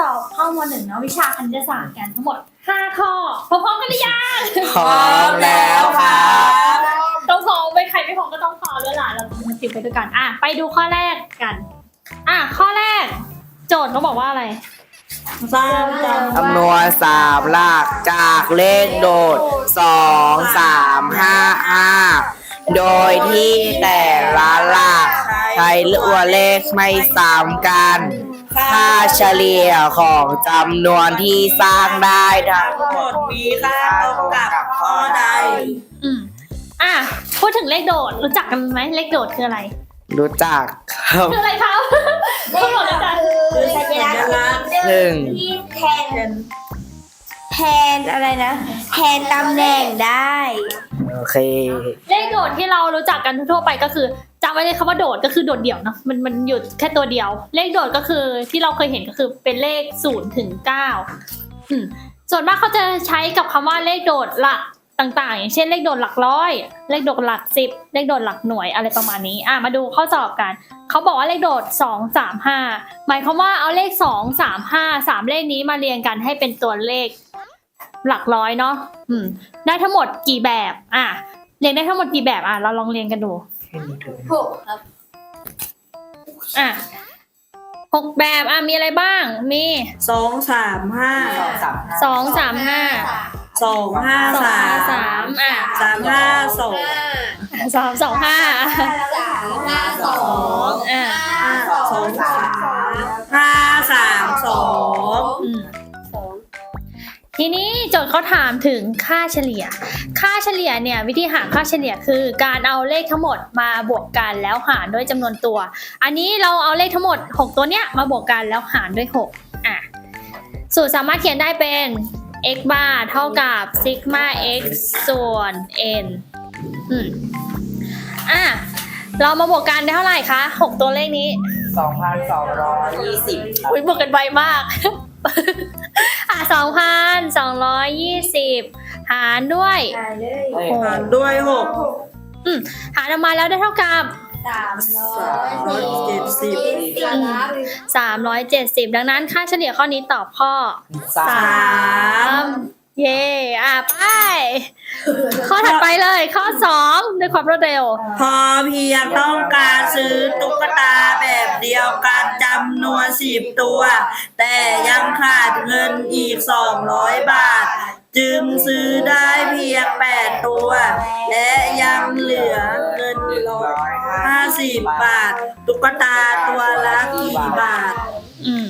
สอบเข้ามหนึ่งเนาะวิชาคณิตศาสตร์กันทั้งหมด 5 ข้อพร้อมๆกันหรือยังพร้อมแล้วครับต้องพร้อมไปใครไม่พร้อมก็ต้องพร้อมด้วยล่ะเรามาติดไปด้วยกันอะไปดูข้อแรกกัน อะข้อแรก โจทย์เขาบอกว่าอะไรสร้างจำจำนวนสามหลักจากเลขโดดสองสามห้าห้าโดยที่แต่ละหลักใช้ตัวเลขไม่ซ้ำกัน ค่าเฉลี่ยของจำนวนที่สร้างได้ทั้งทั้งหมดมีค่าตรงกับข้อใด อืมอะพูดถึงเลขโดดรู้จักกันไหมเลขโดดคืออะไร รู้จักครับ คืออะไรครับเขาบอกรู้จักคือสัญลักษณ์หนึ่ง ที่แทนแทนอะไรนะแทนตำแหน่งได้ โอเค เลขโดดที่เรารู้จักกันทั่วๆไปก็คือ จำไว้เลยคำว่าโดดก็คือโดดเดี่ยวเนาะมันมันอยู่แค่ตัวเดียว เลขโดดก็คือที่เราเคยเห็นก็คือเป็นเลขศูนย์ถึงเก้าอืมส่วนมากเขาจะใช้กับคำว่าเลขโดดหลักต่างๆ อย่างเช่นเลขโดดหลักร้อย เลขโดดหลักสิบเลขโดดหลักหน่วยอะไรประมาณนี้อะมาดูข้อสอบกันเขาบอกว่าเลขโดดสองสามห้าหมายความว่าเอาเลขสองสามห้าสามเลขนี้มาเรียงกันให้เป็นตัวเลขหลักร้อยเนาะอืมได้ทั้งหมดกี่แบบอะเรียงได้ทั้งหมดกี่แบบอะเราลองเรียงกันดู หกครับอะหกแบบอะมีอะไรบ้าง มีสองสามห้าสองสามห้าสองห้าสองสาห้ามสามอะสามห้าสองสองสองห้าสามห้าสองอะห้าสองสามห้าสามสองอืม ทีนี้โจทย์เขาถามถึงค่าเฉลี่ย ค่าเฉลี่ยเนี่ยวิธีหาค่าเฉลี่ยคือการเอาเลขทั้งหมดมาบวกกันแล้วหารด้วยจำนวนตัว อันนี้เราเอาเลขทั้งหมด 6 ตัวเนี้ยมาบวกกันแล้วหารด้วย6อะสูตรสามารถเขียนได้เป็น x bar เท่ากับซิกมา x ส่วน n อืมอะเรามาบวกกันได้เท่าไหร่คะ 6 ตัวเลขนี้สองพันสองร้อยยี่สิบครับอุ้ยบวกกันไวมาก อะสองพันสองร้อยยี่สิบหารด้วย หารเลยหารด้วยหก อืมหารออกมาแล้วได้เท่ากับสามร้อยร้อยเจ็ดสิบครับสามร้อยเจ็ดสิบดังนั้นค่าเฉลี่ยข้อนี้ตอบข้อสาสามม เย่อะไป ข้อถัดไปเลย ข้อสองด้วยความรวดเร็ว พอเพียงต้องการซื้อตุ๊กตาแบบเดียวกันจำนวนสิบตัว แต่ยังขาดเงินอีกสองร้อยบาท จึงซื้อได้เพียงแปดตัว และยังเหลือเงินร้อยห้าสิบบาท ตุ๊กตาตัวละกี่บาท อืม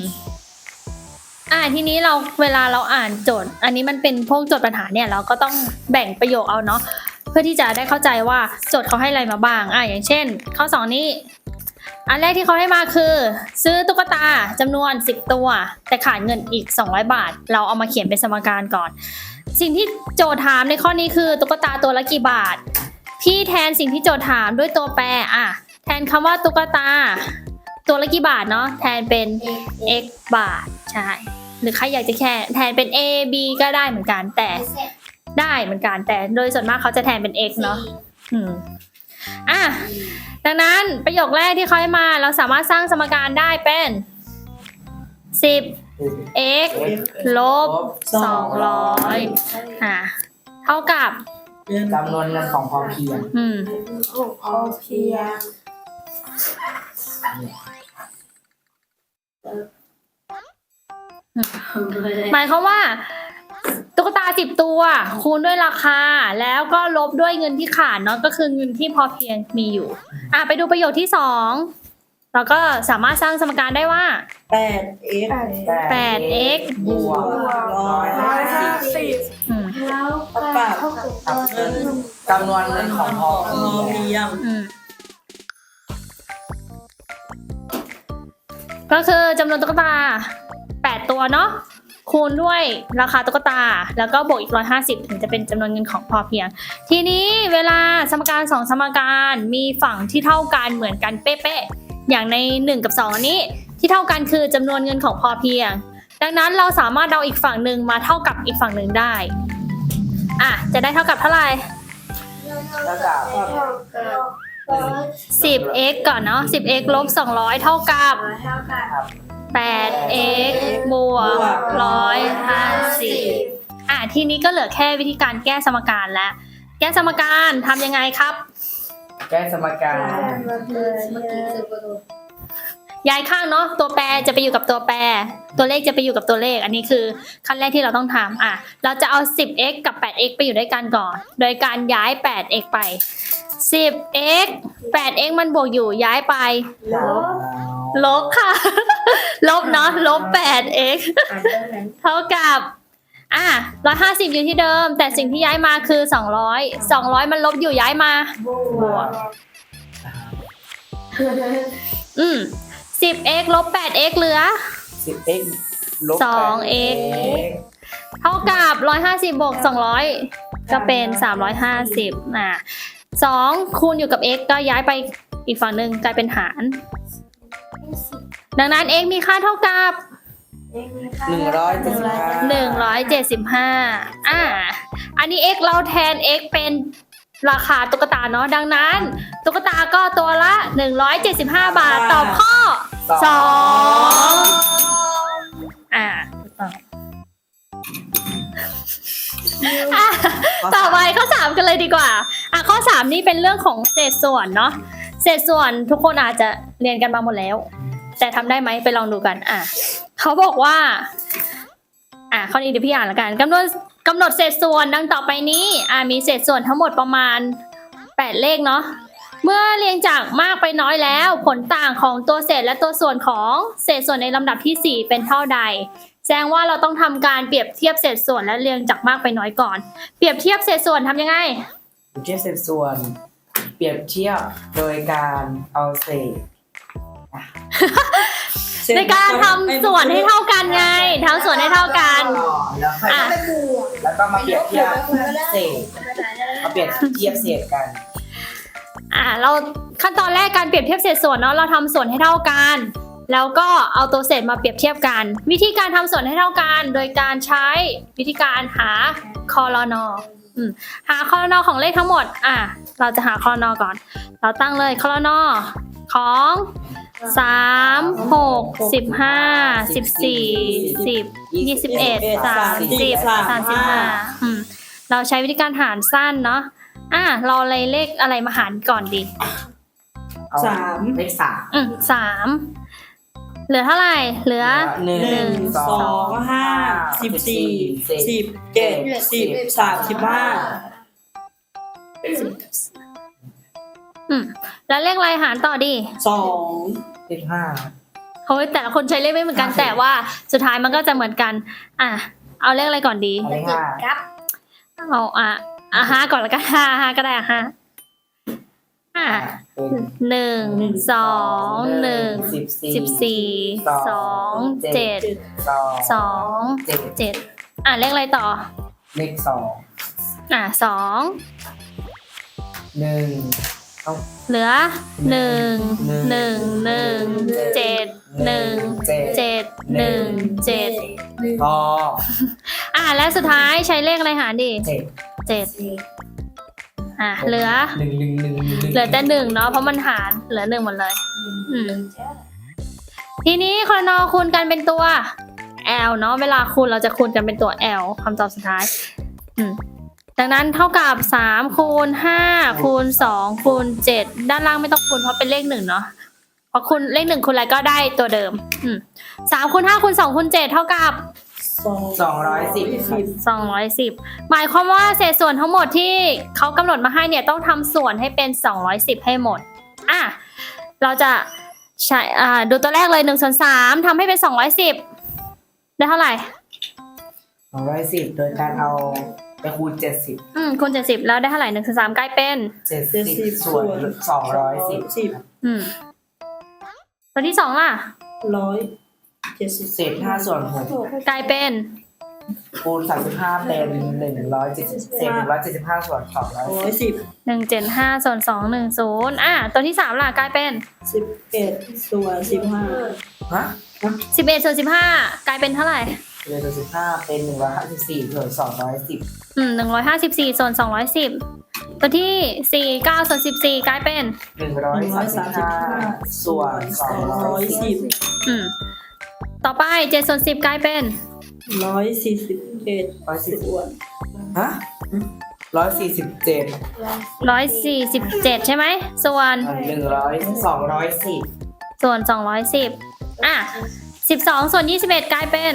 อ่าทีนี้เราเวลาเราอ่านโจทย์ อันนี้มันเป็นพวกโจทย์ปัญหาเนี่ยเราก็ต้องแบ่งประโยคเอาเนาะเพื่อที่จะได้เข้าใจว่าโจทย์เขาให้อะไรมาบ้างอ่าอย่างเช่น ข้อสองนี้ อันแรกที่เขาให้มาคือ ซื้อตุ๊กตาจำนวน 10 ตัว แต่ขาดเงินอีก 200 บาท เราเอามาเขียนเป็นสมการก่อน สิ่งที่โจทย์ถามในข้อนี้คือตุ๊กตาตัวละกี่บาท พี่แทนสิ่งที่โจทย์ถามด้วยตัวแปรอะแทนคำว่าตุ๊กตาตัวละกี่บาทเนาะแทนเป็น x บาทใช่ หรือใครอยากจะแค่แทนเป็น a b ก็ได้เหมือนกันแต่ ได้เหมือนกันแต่โดยส่วนมากเขาจะแทนเป็น x เนาะอืมอะดังนั้นประโยคแรกที่เขาให้มาเราสามารถสร้างสมการได้เป็น 10 x ลบ 200อะเท่ากับจำนวนเงินของพอเพียงอืมพอเพียง หมายความว่า ตุ๊กตาสิบตัว คูณด้วยราคา แล้วก็ลบด้วยเงินที่ขาดเนาะก็คือเงินที่พอเพียงมีอยู่ อะไปดูประโยคที่สองเราก็สามารถสร้างสมการได้ว่าแปด x 8x บวกร้อยห้าสิบอืมแล้วกับกับเงินจำนวนเงินของพอพอเพียงอืมก็คือจำนวนตุ๊กตา 8 ตัวเนาะคูณด้วยราคาตุ๊กตา แล้วก็บวกอีก 150 ถึงจะเป็นจำนวนเงินของพอเพียง ทีนี้เวลาสมการสองสมการมีฝั่งที่เท่ากันเหมือนกันเป๊ะๆ อย่างใน 1 กับ 2 อันนี้ ที่เท่ากันคือจำนวนเงินของพอเพียง ดังนั้นเราสามารถเอาอีกฝั่งหนึ่งมาเท่ากับอีกฝั่งหนึ่งได้ อะ จะได้เท่ากับเท่าไหร่แล้วกับ 10x ก่อนเนาะ 10x ลบ200 เท่ากับเท่ากับ 8x บวก150อะทีนี้ก็เหลือแค่วิธีการแก้สมการแล้ว แก้สมการทำยังไงครับ แก้สมการย้ายข้างเนาะตัวแปรจะไปอยู่กับตัวแปร ตัวเลขจะไปอยู่กับตัวเลข อันนี้คือขั้นแรกที่เราต้องทำอะ เราจะเอา 10x กับ 8x ไปอยู่ด้วยกันก่อน โดยการย้าย 8x ไป 10x 8x มันบวกอยู่ย้ายไปลบ ค่ะ ลบเนาะลบ 8x เท่ากับ อะ150อยู่ที่เดิม แต่สิ่งที่ย้ายมาคือ200 200มันลบอยู่ย้ายมาบวกอืม 10x ลบ 8x เหลือสิบเอ็กลบสอง x เท่ากับ150บวก200ก็เป็น350อะ2คูณอยู่กับ x ก็ย้ายไปอีกฝั่งหนึ่งกลายเป็นหาร ดังนั้น x มีค่าเท่ากับ หนึ่งร้อยเจ็ดสิบห้า175อ่า อันนี้ x เราแทน x เป็นราคาตุ๊กตาเนาะ ดังนั้น ตุ๊กตาก็ตัวละ 175 บาท ตอบข้อ 2 อ่าอะต่อไปข้อสามกันเลยดีกว่า อะข้อสามนี่เป็นเรื่องของเศษส่วนเนาะ เศษส่วนทุกคนอาจจะเรียนกันมาหมดแล้ว แต่ทำได้ไหมไปลองดูกัน อะเขาบอกว่า อะข้อนี้เดี๋ยวพี่อ่านละกันกำหนดกำหนดเศษส่วนดังต่อไปนี้ อะมีเศษส่วนทั้งหมดประมาณ 8 เลขเนาะเมื่อเรียงจากมากไปน้อยแล้ว ผลต่างของตัวเศษและตัวส่วนของเศษส่วนในลำดับทีสี่4 เป็นเท่าใด แสดงว่าเราต้องทำการเปรียบเทียบเศษส่วนและเรียงจากมากไปน้อยก่อน เปรียบเทียบเศษส่วนทำยังไงเทียบเศษส่วน เปรียบเทียบโดยการเอาเศษ ในการทำส่วนให้เท่ากันไงทำส่วนให้เท่ากัน แล้วค่อยอะแล้วก็มาเปรียบเทียบเศษมาเปรียบเทียบเศษกัน อ่าเราขั้นตอนแรกการเปรียบเทียบเศษส่วนเนาะเราทำส่วนให้เท่ากัน แล้วก็เอาตัวเศษมาเปรียบเทียบกัน วิธีการทำส่วนให้เท่ากัน โดยการใช้วิธีการหาคอรนอืมหาคอรนของเลขทั้งหมด อะเราจะหาคอรนก่อน เราตั้งเลยคอรนของ สามหกสิบห้าสิบสี่สิบยี่สิบเอ็ดสามสิบสามสิบห้าอืมเราใช้วิธีการหารสั้นเนาะอะเราเลยเลขอะไรมาหารก่อนดีเอาสามเลขสามอืมสามเหลือเท่าไหร่ เหลือหนึ่หนึ่งสองห้าสิบสี่สิบเจ็ดสิบสามสิบห้า อืมแล้วเลขอะไรหารต่อดีสองเลขห้าเฮ้ยแต่ละคนใช้เลขไม่เหมือนกันแต่ว่าสุดท้ายมันก็จะเหมือนกัน อะ เอาเลขอะไรก่อนดี เลขห้าเอาอะอะห้าก่อนแล้วกันห้าห้าก็ได้อะห้าอะเป็นหนึ่งสองหนึ่งสิบสี่สิบสี่สองเจ็ดสองสองเจ็ดเจ็ดอะเลขอะไรต่อ เลขสองอะสองหนึ่ง เอาเหลือหนึ่งหนึ่งหนึ่งเจ็ดหนึ่งเจ็ดเจ็ดหนึ่งเจ็ดพออะและสุดท้ายใช้เลขอะไรหารดีเจ็ดเจ็ดอะเหลือหนึ่งหนึ่งหนึ่งหนึ่งเหลือแต่หนึ่งเนาะเพราะมันหารเหลือหนึ่งหมดเลยอืมทีนี้คอนอคูณกันเป็นตัว L เนาะเวลาคูณเราจะคูณกันเป็นตัว L คำตอบสุดท้าย อืม ดังนั้นเท่ากับ3คูณ5คูณ2คูณ7ด้านล่างไม่ต้องคูณเพราะเป็นเลขหนึ่งเนาะเพราะคูณเลขหนึ่งคูณอะไรก็ได้ตัวเดิมอืมสามคูณห้าคูณสองคูณเจ็ดเท่ากับสองสองร้อยสิบครับสองร้อยสิบหมายความว่าเศษส่วนทั้งหมดที่เขากำหนดมาให้เนี่ยต้องทำส่วนให้เป็นสองร้อยสิบให้หมดอะเราจะใช้อ่าดูตัวแรกเลยหนึ่งส่วนสามทำให้เป็นสองร้อยสิบได้เท่าไหร่สองร้อยสิบโดยการเอา ไปคูณเจ็ดสิบอืมคูณเจ็ดสิบแล้วได้เท่าไหร่หนึ่งส่วนสามกลายเป็น เจ็ดเจ็ดสิสิบบส่วนสองร้อยสิบสิบ อืมตัวที่สองล่ะ ร้อยเจ็ดสิบเศษห้าส่วนหกกลายเป็น คูณสามสิบห้าเป็นหนึ่งร้อยเจ็ดสิบเศษหนึ่งร้อยเจ็ดสิบห้าส่วนสองร้อยร้อยสิบหนึ่งเจ็ดห้าส่วนสองหนึ่งศูนย์อะตัวที่สามล่ะกลายเป็นสิบเอ็ดส่วนสิบห้าฮะสิบเอ็ดส่วนสิบห้ากลายเป็นเท่าไหร่ เศษสิบห้าเป็นหนึ่งร้อยห้าสิบสี่ส่วนสองร้อยสิบอืมหนึ่งร้อยห้าสิบสี่ส่วนสองร้อยสิบตัวที่สี่เก้าส่วนสิบสี่กลายเป็น หนึ่งร้อยสามสิบห้าส่วนสองร้ร้ออยยสิสิบบอืม ต่อไปเจ็ดส่วนสิบกลายเป็นร้อยสี่สิบเอ็ดร้อยสี่สิบส่วนฮะร้อยสี่สิบเจ็ดร้อยสี่สิบเจ็ดใช่ไหมส่วนหนึ่งร้อยสองร้อยสิบส่วนสองร้อยสิบอะสิบสองส่วนยี่สิบเอ็ดกลายเป็น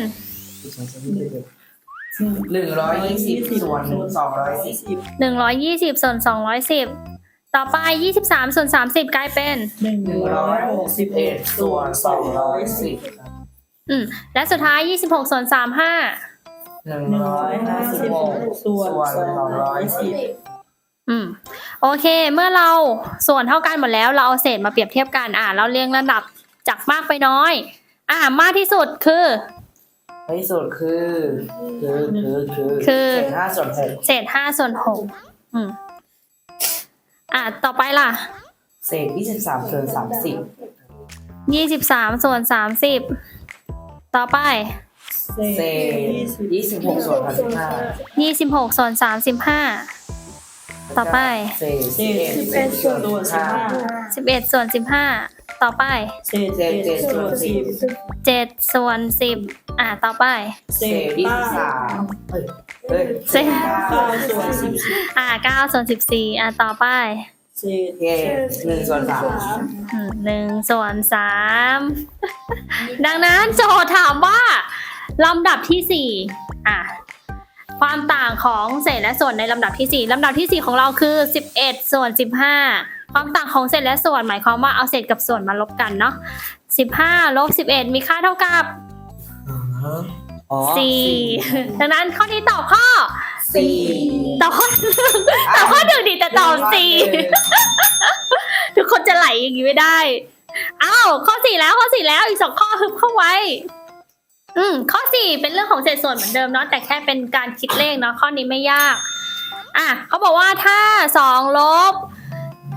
หนึ่งร้อยยี่สิบส่วนสองร้อยสี่สิบหนึ่งร้อยยี่สิบส่วนสองร้อยสิบต่อไปยี่สิบสามส่วนสามสิบกลายเป็นหนึ่งหนึ่งร้ร้ออยยหหกกสิสิบบเอ็เอ็ดดส่ส่ววนนสสอองงร้ร้ออยยสิสิบบอืมและสุดท้ายยี่สิบหกส่วนสามห้าหนึ่งหนึ่งร้อร้อยยห้าห้าสิสิบบหหกกส่วนสองร้อยสิบอืมโอเค เมื่อเราส่วนเท่ากันหมดแล้วเราเอาเศษมาเปรียบเทียบกันอะเราเรียงลำดับจากมากไปน้อย อะมากที่สุดคือ ที่สุดคือคือคือคือคือ เศษห้าส่วนหกเศษห้าส่วนหกอืมอะต่อไปล่ะเศษยี่สิบสามส่วนสามสิบยี่สิบสามส่วนสามสิบต่อไปเศษยี่สิบหกส่วนสามสิบห้ายี่สิบหกส่วนสามสิบห้าต่อไปเศษเศษสิบเอ็ดส่วนสิบห้าสิบเอ็ดส่วนสิบห้า ต่อไปเศษเจ็ดส่วนสิบเจ็ดส่วนสิบอะต่อไปเศเศษษยี่เก้าสิบสามเฮ้ยเฮ้ยเศษเก้าส่วนสิบอะเก้าส่วนสิบสี่อะต่อไปเศษเศษหนึ่งส่วนสามอืมหนึ่งส่วนสามดังนั้นโจทย์ถามว่าลำดับที่สี่อะความต่างของเศษและส่วนในลำดับที่สี่ลำดับที่สี่ของเราคือสิบเอ็ดส่วนสิบห้า ความต่างของเศษและส่วนหมายความว่าเอาเศษกับส่วนมาลบกันเนาะสิบห้าลบสิบเอ็ดมีค่าเท่ากับอ๋อสี่ดังนั้นข้อนี้ตอบข้อสี่ตอบข้อตอบข้อหนึ่งดิแต่ตอบสี่ทุกคนจะไหลอย่างนี้ไม่ได้ อ้าวข้อสี่แล้วข้อสี่แล้วอีกสองข้อฮึบเข้าไว้ อืมข้อสี่เป็นเรื่องของเศษส่วนเหมือนเดิมเนาะแต่แค่เป็นการคิดเลขเนาะข้อนี้ไม่ยาก อะเขาบอกว่าถ้าสองลบ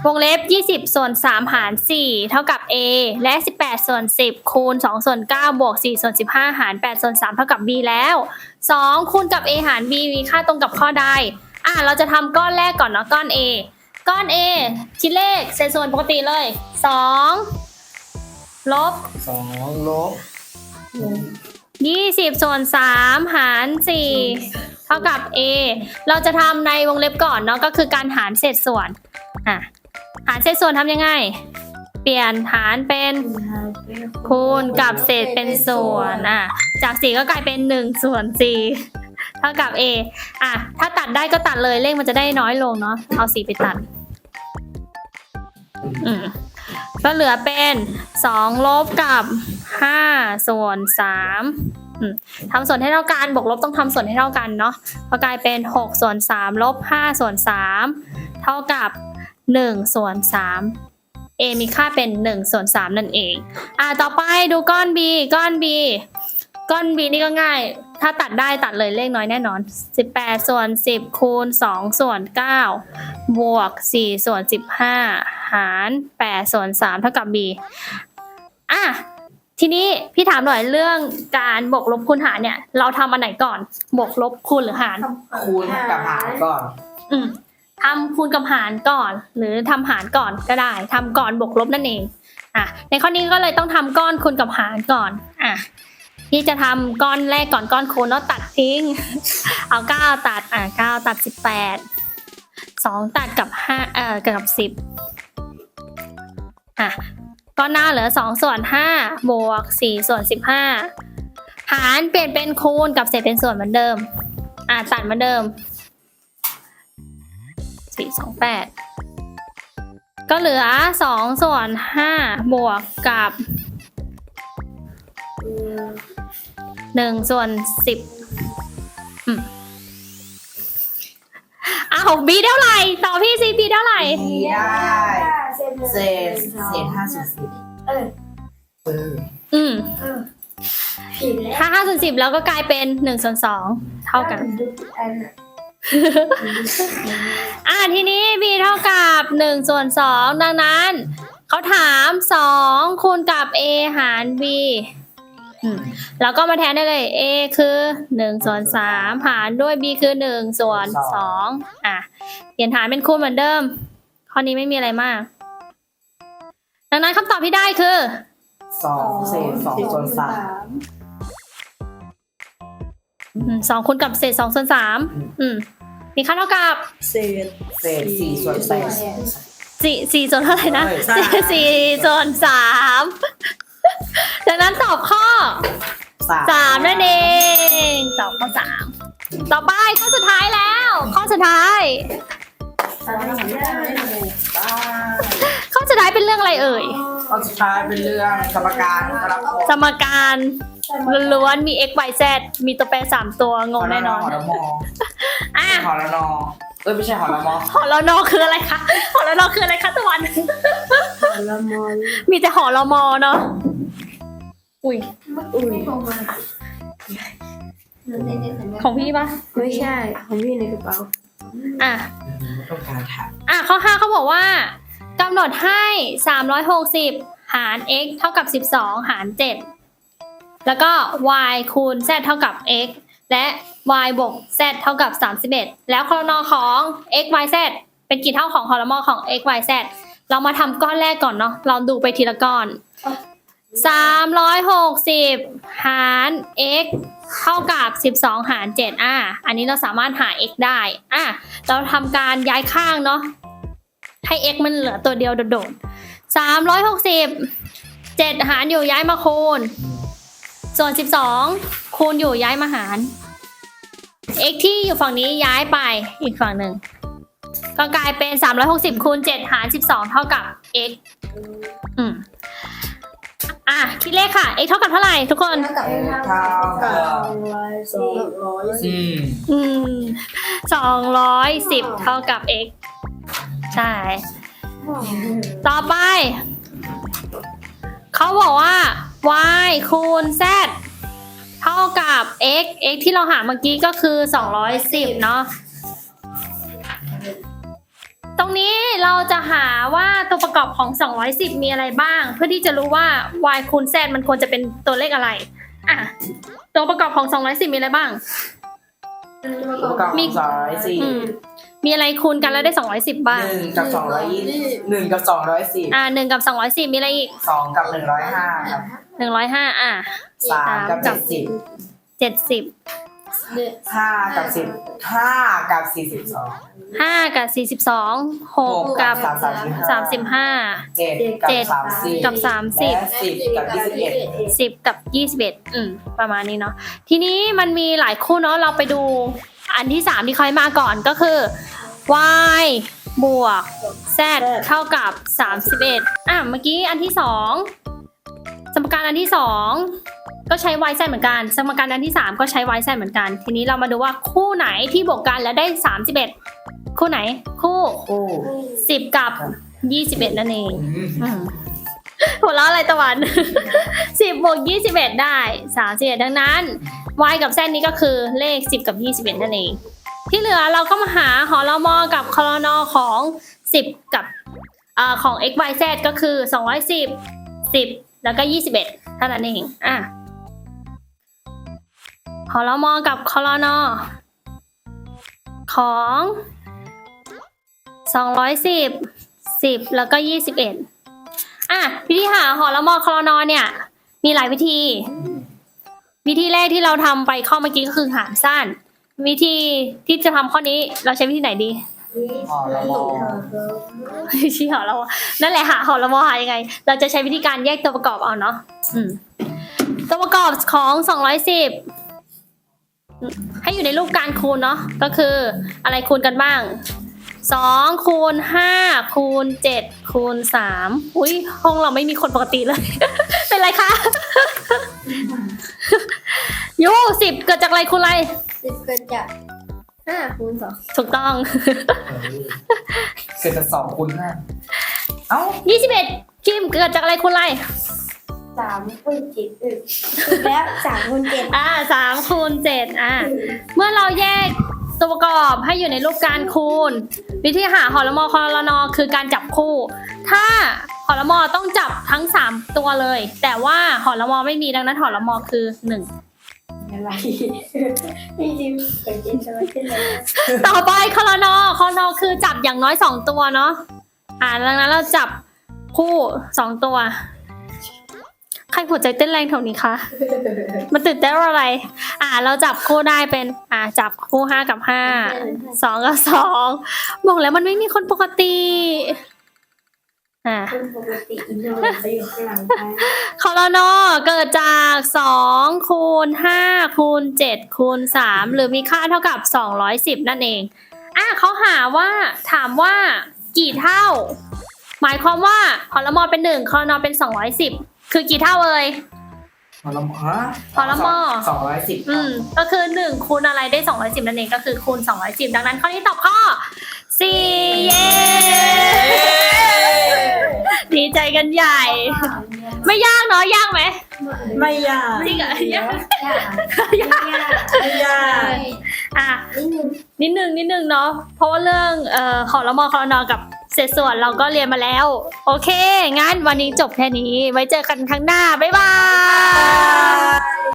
วงเล็บ 20 ส่วน 3 หาร 4 เท่ากับ a และ 18 ส่วน 10 คูณ 2 ส่วน 9 บวก 4 ส่วน 15 หาร 8 ส่วน 3 เท่ากับ b แล้ว 2 คูณกับ a หาร b มีค่าตรงกับข้อใด อะ เราจะทำก้อนแรกก่อนเนาะ ก้อน a ก้อน a คิดเลขเศษส่วนปกติเลย 2 ลบ สองลบ20 ส่วน 3 หาร 4 เท่ากับ a เราจะทำในวงเล็บก่อนเนาะ ก็คือการหารเศษส่วน อะ หารเศษส่วนทำยังไง เปลี่ยนหารเป็นคูณกับเศษเป็นส่วนอะจาก4ก็กลายเป็น1ส่วน4เท่ากับ a อะ ถ้าตัดได้ก็ตัดเลยเลขมันจะได้น้อยลงเนาะเอา4ไปตัด อืมก็เหลือเป็นสองลบกับห้าส่วนสามทำส่วนให้เท่ากันบวกลบต้องทำส่วนให้เท่ากันเนาะก็กลายเป็นหกส่วนสามลบห้าส่วนสามเท่ากับ หนึ่งส่วนสาม a มีค่าเป็นหนึ่งส่วนสามนั่นเอง อ่าต่อไปดูก้อน b ก้อน b ก้อน b นี่ก็ง่าย ถ้าตัดได้ตัดเลยเลขน้อยแน่นอน 18 ส่วน 10 คูณ 2 ส่วน 9 บวก 4 ส่วน 15 หาร 8 ส่วน 3 เท่ากับ b อะทีนี้พี่ถามหน่อยเรื่องการบวกลบคูณหารเนี่ย เราทำอันไหนก่อน บวกลบคูณหรือหาร คูณกับหารก่อน อืม ทำคูณกับหารก่อน หรือทำหารก่อนก็ได้ทำก่อนบวกลบนั่นเองอะในข้อนี้ก็เลยต้องทำก้อนคูณกับหารก่อนอะพี่จะทำก้อนแรกก่อนก้อนคูณแล้วตัดทิ้ง เอาเก้าตัดอะเก้าตัดสิบแปดสองตัดกับห้าเอ่อกับสิบอะก้อนหน้าเหลือสองส่วนห้าบวกสี่ส่วนสิบห้าหารเปลี่ยนเป็นคูณกับเศษเป็นส่วนเหมือนเดิมอะตัดเหมือนเดิม สี่สองแปดก็เหลือสองส่วนห้าบวกกับหนึ่งส่วนสิบอืมอ้าวบีเท่าไหร่ต่อพี่ซีบีเท่าไหร่ดีได้เศษเศษห้าส่วนสิบเออเอออืมเออผิดแล้วถ้าห้าส่วนสิบแล้วก็กลายเป็นหนึ่งส่วนสองเท่ากัน อะอ่าทีนี้ b เท่ากับ1ส่วน2ดังนั้นเขาถาม2คูณกับ a หาร b แล้วก็มาแทนได้เลย a คือ1ส่วน3หารด้วย b คือ1ส่วน2อะเปลี่ยนหารเป็นคูณเหมือนเดิม ข้อนี้ไม่มีอะไรมาก ดังนั้นคำตอบที่ได้คือสองเศษสองส่วนสาม สองคูณกับเศษสองส่วนสามอืม มีค่าเท่ากับเศษเศษสี่ส่วนแปด สี่สี่ส่วนเท่าไหร่นะเอ้ยสี่สี่ส่วนสามดังนั้นตอบข้อสามสามนั่นเองตอบข้อสามต่อไปข้อสุดท้ายแล้ว ข้อสุดท้ายข้อสุดท้ายเป็นเรื่องอะไรเอ่ยข้อสุดท้ายเป็นเรื่องกรรมการครับผมสมการ ล้วนๆมี x y z มีตัวแปรสามตัวงงแน่นอนหอละมออะหอละนอเอ้ยไม่ใช่หอละมอหอรนอคืออะไรคะหอรนอคืออะไรคะตะวันละมอนมีแต่หอรมอเนาะอุ้ยอุ้ยของพี่ปะไม่ใช่ ของพี่ในกระเป๋าอะต้องการถามอะข้อ5เขาบอกว่ากำหนดให้ 360 หาร x เท่ากับ 12 หาร 7 แล้วก็ y คูณ z เท่ากับ x และ y บวก z เท่ากับ 31 แล้วคอรนอของ x y z เป็นกี่เท่าของคอรมอของ x y z เรามาทำก้อนแรกก่อนเนาะ เราดูไปทีละก้อน 360 หาร x เท่ากับ 12 หาร 7 อะ อันนี้เราสามารถหา x ได้ อะ เราทำการย้ายข้างเนาะ ให้ x มันเหลือตัวเดียวโดดๆสามร้อยหกสิบเจ็ดหารอยู่ย้ายมาคูณ ส่วนสิบสองคูณอยู่ย้ายมาหาร x ที่อยู่ฝั่งนี้ย้ายไปอีกฝั่งหนึ่งก็กลายเป็น 360คูณ7หาร 12 เท่ากับ x อืมอะคิดเลขค่ะ x เท่ากับเท่าไหร่ทุกคน เท่ากับเท่ากับสองร้อยสิบอืมอืมสองร้อยสิบเท่ากับ x ใช่ ต่อไป เขาบอกว่า y คูณ z เท่ากับ x x ที่เราหาเมื่อกี้ก็คือ 210 เนาะ ตรงนี้เราจะหาว่าตัวประกอบของ 210 มีอะไรบ้าง เพื่อที่จะรู้ว่า y คูณ z มันควรจะเป็นตัวเลขอะไร อะ ตัวประกอบของ 210 มีอะไรบ้างตัวประกอบมีสองร้อยสี่อืม มีอะไรคูณกันแล้วได้210บ้างหนึ่งกับสองร้อยยี่หนึ่งกับสองร้อยสี่อ่า1กับ210มีอะไรอีกสองกับหนึ่งร้อยห้าครับ105อะสามกับเจ็ดสิบ70ห้ากับสิบห้ากับสี่สิบสอง5กับ42 6กับสามสิบห้า35เจ็ดกับเจ็ดสามสิบกับสามสิบและสิบกับยี่สิบเอ็ด10กับ21อืมประมาณนี้เนาะทีนี้มันมีหลายคู่เนาะเราไปดู อันที่3ที่ค่อยมาก่อนก็คือ y บวก z เท่ากับ 31 อะเมื่อกี้อันที่2สมการอันที่2ก็ใช้ y z เหมือนกัน สมการอันที่3ก็ใช้ y z เหมือนกัน ทีนี้เรามาดูว่าคู่ไหนที่บวกกันแล้วได้ 31 คู่ไหน คู่โอ้10กับ21นั่นเองอืมอืมหัวเราะอะไรตะวันสิบบวกยี่สิบเอ็ดได้สามสิบเอ็ดดังนั้น y กับ z นี้ก็คือเลขสิบกับยี่สิบเอ็ดนั่นเอง ที่เหลือเราก็มาหาหอรมอกับคลนอของสิบกับอของ x y z ก็คือสองร้อยสิบสิบแล้วก็ยี่สิบเท่านั้นเองอะหอรมอกับคลนอของสองร้อยสิบสิบแล้วก็ยี่สิบเอ็ดอะวิธีหาหอละมอคลอนอเนี่ยมีหลายวิธี วิธีแรกที่เราทำไปข้อเมื่อกี้ก็คือหารสั้น วิธีที่จะทำข้อนี้เราใช้วิธีไหนดีหอละมอชี้หอละมอนั่นแหละหาหอละมอหายังไง เราจะใช้วิธีการแยกตัวประกอบเอาเนาะอืมตัวประกอบของ210ให้อยู่ในรูปการคูณเนาะก็คืออะไรคูณกันบ้างสองคูณห้าคูณเจ็ดคูณสามอุ้ยห้องเราไม่มีคนปกติเลย เป็นไรคะ ยูสิบเกิดจากอะไรคูณอะไรสิบเกิดจากห้าคูณสองถูกต้องเกิดจากสองคูณห้าเอ้ายี่สิบเอ็ดคิมเกิดจากอะไรคูณอะไรสามคูณเจ็ดเออถูกแล้วสามคูณเจ็ดอ่าสามคูณเจ็ดอ่าเมื่อเราแยก ตัวประกอบให้อยู่ในรูปการคูณ วิธีหาหอละมอคอละนอคือการจับคู่ ถ้าหอละมอต้องจับทั้ง 3 ตัวเลย แต่ว่าหอละมอไม่มีดังนั้นหอละมอคือ 1อะไรไม่จริงเกิดจริงจะมาขึ้นเลยต่อไปคอละนอคอละนอคือจับอย่างน้อย2ตัวเนาะอ่าดังนั้นเราจับคู่2ตัว รหัวใจเต้นแรงแถวนี้คะมันตื่นเต้นว่าอะไร อ่า เราจับคู่ได้เป็น อ่า จับคู่ห้ากับห้าสองกับสองบอกแล้วมันไม่มีคนปกติ อ่าปกติอินโดไปอยู่ข้างหลังไปคอรนอเกิดจากสองคูณห้าคูณเจ็ดคูณสามหรือมีค่าเท่ากับสองร้อยสิบนั่นเอง อะเขาหาว่าถามว่ากี่เท่า หมายความว่าคอรมอเป็นหนึ่งคอรนอเป็นสองร้อยสิบ คือกี่เท่าเอ่ยพอละมอพอละมอสองร้อยสิบอืม ก็คือหนึ่งคูณอะไรได้สองร้อยสิบนั่นเองก็คือคูณสองร้อยสิบดังนั้นข้อนี้ตอบข้อสี่เย้ดีใจกันใหญ่ ไม่ยากเนาะยากไหมไม่ยากจริงเหรอยากยากยากไม่ยากอะนิดนึงนิดนึงนิดนึงเนาะเพราะว่าเรื่องเอ่อขอรมอคอรนอกับ เสร็จส่วนเราก็เรียนมาแล้ว โอเค งั้นวันนี้จบแค่นี้ ไว้เจอกันครั้งหน้า บ๊ายบาย